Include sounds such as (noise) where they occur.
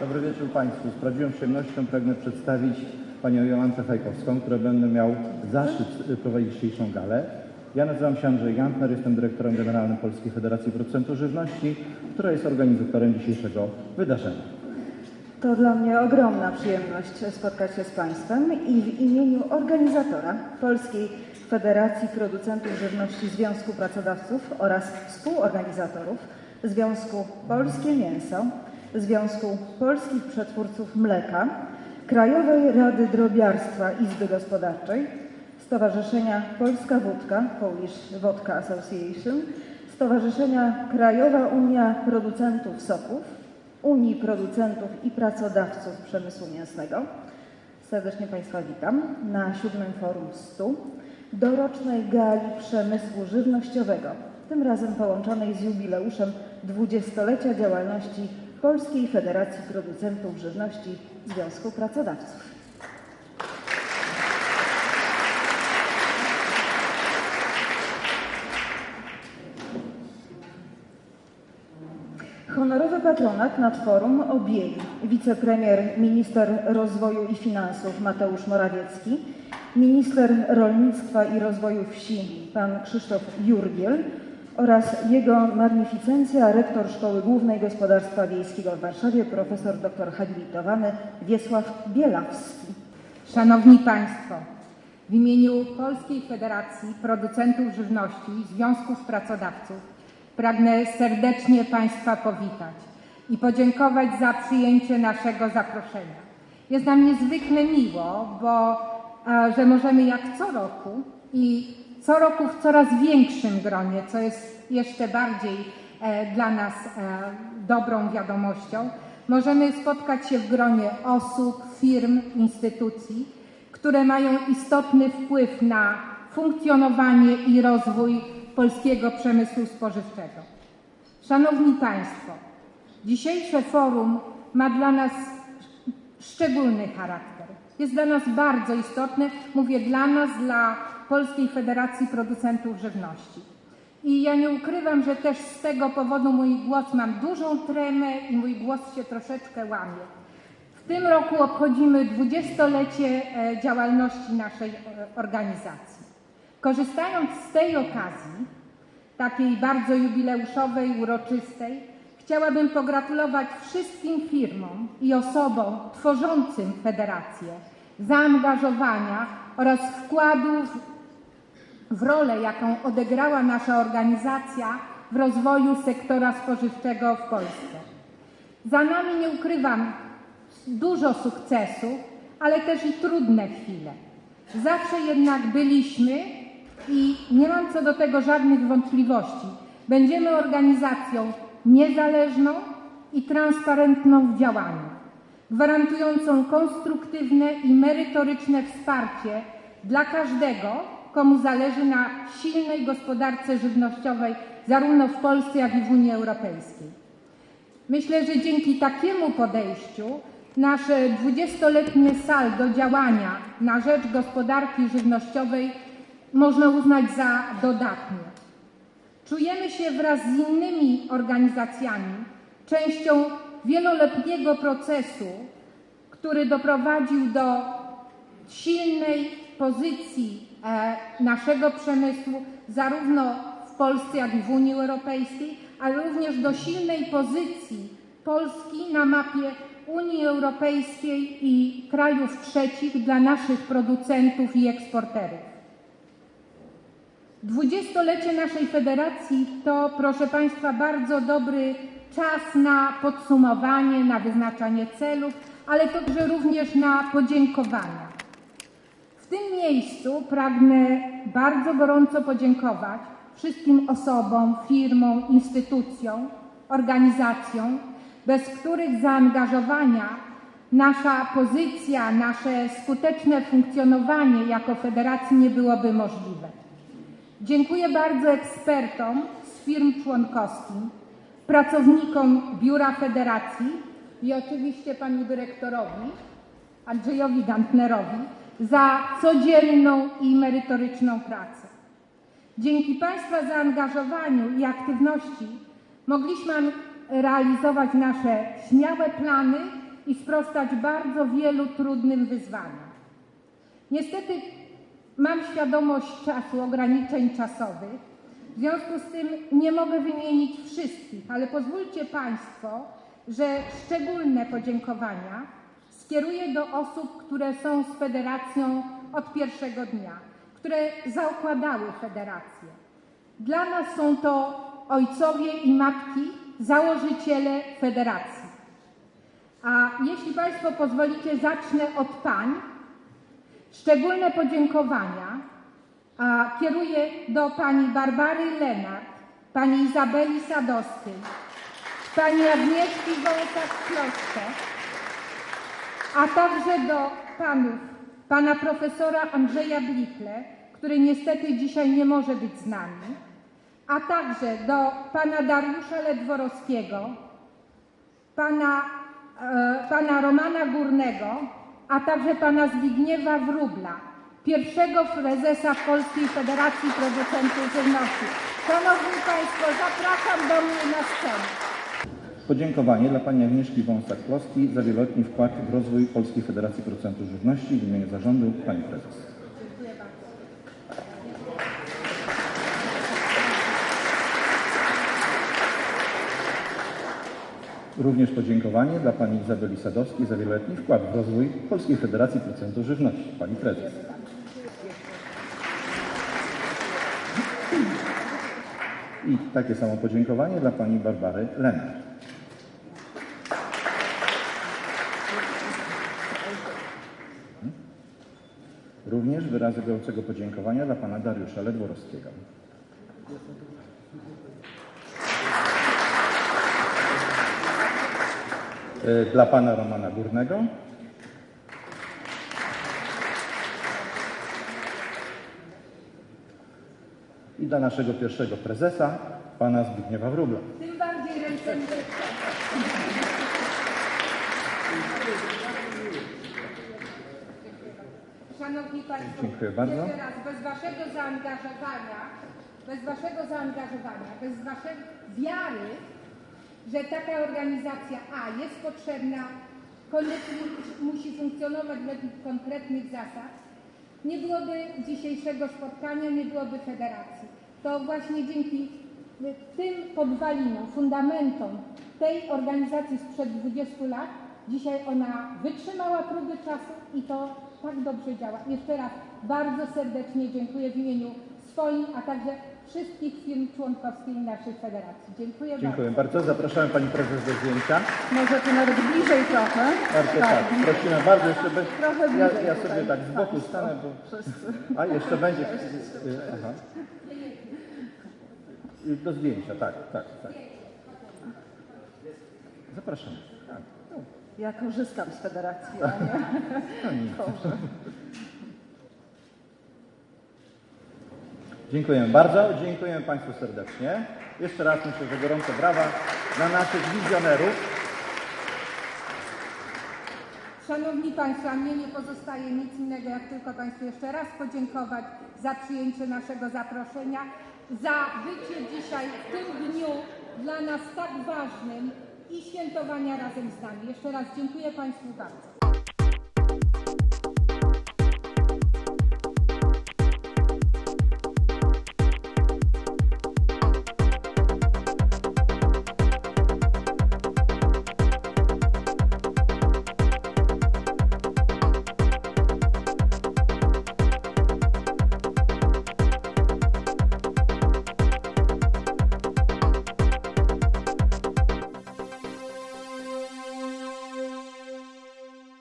Dobry wieczór Państwu. Z prawdziwą przyjemnością pragnę przedstawić Panią Jolantę Fajkowską, która będę miał zaszczyt y, prowadzić dzisiejszą galę. Ja nazywam się Andrzej Gantner, jestem dyrektorem generalnym Polskiej Federacji Producentów Żywności, która jest organizatorem dzisiejszego wydarzenia. To dla mnie ogromna przyjemność spotkać się z Państwem i w imieniu organizatora Polskiej Federacji Producentów Żywności Związku Pracodawców oraz współorganizatorów Związku Polskie Mięso, Związku Polskich Przetwórców Mleka, Krajowej Rady Drobiarstwa Izby Gospodarczej, Stowarzyszenia Polska Wódka, Polish Vodka Association, Stowarzyszenia Krajowa Unia Producentów Soków, Unii Producentów i Pracodawców Przemysłu Mięsnego. Serdecznie Państwa witam na siódmym forum 100 dorocznej gali przemysłu żywnościowego, tym razem połączonej z jubileuszem dwudziestolecia działalności Polskiej Federacji Producentów Żywności Związku Pracodawców. Honorowy patronat nad forum objęli wicepremier, minister rozwoju i finansów Mateusz Morawiecki, minister rolnictwa i rozwoju wsi pan Krzysztof Jurgiel oraz jego magnificencja rektor Szkoły Głównej Gospodarstwa Wiejskiego w Warszawie profesor dr habilitowany Wiesław Bielawski. Szanowni Państwo, w imieniu Polskiej Federacji Producentów Żywności i Związków Pracodawców pragnę serdecznie Państwa powitać i podziękować za przyjęcie naszego zaproszenia. Jest nam niezwykle miło, bo że możemy jak co roku i co roku w coraz większym gronie, co jest jeszcze bardziej e, dla nas e, dobrą wiadomością, możemy spotkać się w gronie osób, firm, instytucji, które mają istotny wpływ na funkcjonowanie i rozwój polskiego przemysłu spożywczego. Szanowni Państwo, dzisiejsze forum ma dla nas szczególny charakter. Jest dla nas bardzo istotne, mówię dla nas, dla Polskiej Federacji Producentów Żywności. I ja nie ukrywam, że też z tego powodu mój głos, mam dużą tremę i mój głos się troszeczkę łamie. W tym roku obchodzimy dwudziestolecie e, działalności naszej e, organizacji. Korzystając z tej okazji, takiej bardzo jubileuszowej, uroczystej, chciałabym pogratulować wszystkim firmom i osobom tworzącym federację zaangażowania oraz wkładu w, rolę, jaką odegrała nasza organizacja w rozwoju sektora spożywczego w Polsce. Za nami, nie ukrywam, dużo sukcesów, ale też i trudne chwile. Zawsze jednak byliśmy i nie mam co do tego żadnych wątpliwości. Będziemy organizacją niezależną i transparentną w działaniu, gwarantującą konstruktywne i merytoryczne wsparcie dla każdego, komu zależy na silnej gospodarce żywnościowej zarówno w Polsce, jak i w Unii Europejskiej. Myślę, że dzięki takiemu podejściu nasze dwudziestoletnie saldo działania na rzecz gospodarki żywnościowej można uznać za dodatnie. Czujemy się wraz z innymi organizacjami częścią wieloletniego procesu, który doprowadził do silnej pozycji naszego przemysłu, zarówno w Polsce, jak i w Unii Europejskiej, ale również do silnej pozycji Polski na mapie Unii Europejskiej i krajów trzecich dla naszych producentów i eksporterów. Dwudziestolecie naszej federacji to, proszę Państwa, bardzo dobry czas na podsumowanie, na wyznaczanie celów, ale także również na podziękowania. Tym miejscu pragnę bardzo gorąco podziękować wszystkim osobom, firmom, instytucjom, organizacjom, bez których zaangażowania nasza pozycja, nasze skuteczne funkcjonowanie jako federacji nie byłoby możliwe. Dziękuję bardzo ekspertom z firm członkowskich, pracownikom Biura Federacji i oczywiście panu dyrektorowi Andrzejowi Gantnerowi za codzienną i merytoryczną pracę. Dzięki Państwa zaangażowaniu i aktywności mogliśmy realizować nasze śmiałe plany i sprostać bardzo wielu trudnym wyzwaniom. Niestety mam świadomość czasu, ograniczeń czasowych. W związku z tym nie mogę wymienić wszystkich, ale pozwólcie Państwo, że szczególne podziękowania skieruję do osób, które są z Federacją od pierwszego dnia, które zaokładały Federację. Dla nas są to ojcowie i matki, założyciele Federacji. A jeśli Państwo pozwolicie, zacznę od pań. Szczególne podziękowania kieruję do pani Barbary Lenart, pani Izabeli Sadowskiej, pani Agnieszki Wąsak-Kloszcze, a także do panów, pana profesora Andrzeja Blichle, który niestety dzisiaj nie może być z nami, a także do pana Dariusza Ledworowskiego, pana, e, pana Romana Górnego, a także pana Zbigniewa Wróbla, pierwszego prezesa Polskiej Federacji Producentów Żywności. Szanowni Państwo, zapraszam do mnie na scenę. Podziękowanie dla pani Agnieszki Wąsak-Kloski za wieloletni wkład w rozwój Polskiej Federacji Producentów Żywności w imieniu zarządu pani prezes. Również podziękowanie dla pani Izabeli Sadowskiej za wieloletni wkład w rozwój Polskiej Federacji Producentów Żywności. Pani prezes. I takie samo podziękowanie dla pani Barbary Lenart. Również wyrazy gorącego podziękowania dla pana Dariusza Ledworowskiego. E, Dla pana Romana Górnego. I dla naszego pierwszego prezesa, pana Zbigniewa Wróbla. Tym bardziej ręce Szanowni Państwo, Dziękuję bardzo. jeszcze raz, bez Waszego zaangażowania, bez Waszego zaangażowania, bez Waszej wiary, że taka organizacja A jest potrzebna, koniecznie musi funkcjonować według konkretnych zasad, nie byłoby dzisiejszego spotkania, nie byłoby federacji. To właśnie dzięki tym podwalinom, fundamentom tej organizacji sprzed 20 lat, dzisiaj ona wytrzymała próby czasu i to tak dobrze działa. Jeszcze raz bardzo serdecznie dziękuję w imieniu swoim, a także wszystkich firm członkowskich naszej federacji. Dziękuję, Dziękuję bardzo. Zapraszamy pani prezes do zdjęcia. Może tu nawet bliżej trochę. Bardzo tak, prosimy bardzo, jeszcze będzie. Trochę Ja, bliżej ja sobie tak z boku stanę, bo. A jeszcze będzie. Aha. Do zdjęcia, tak, tak, tak. Zapraszamy. Tak. Ja korzystam z federacji, a nie (laughs) no. Dziękujemy bardzo. Dziękujemy Państwu serdecznie. Jeszcze raz myślę, że gorące brawa dla naszych wizjonerów. Szanowni Państwo, a mnie nie pozostaje nic innego, jak tylko Państwu jeszcze raz podziękować za przyjęcie naszego zaproszenia, za bycie dzisiaj w tym dniu dla nas tak ważnym i świętowania razem z nami. Jeszcze raz dziękuję Państwu bardzo.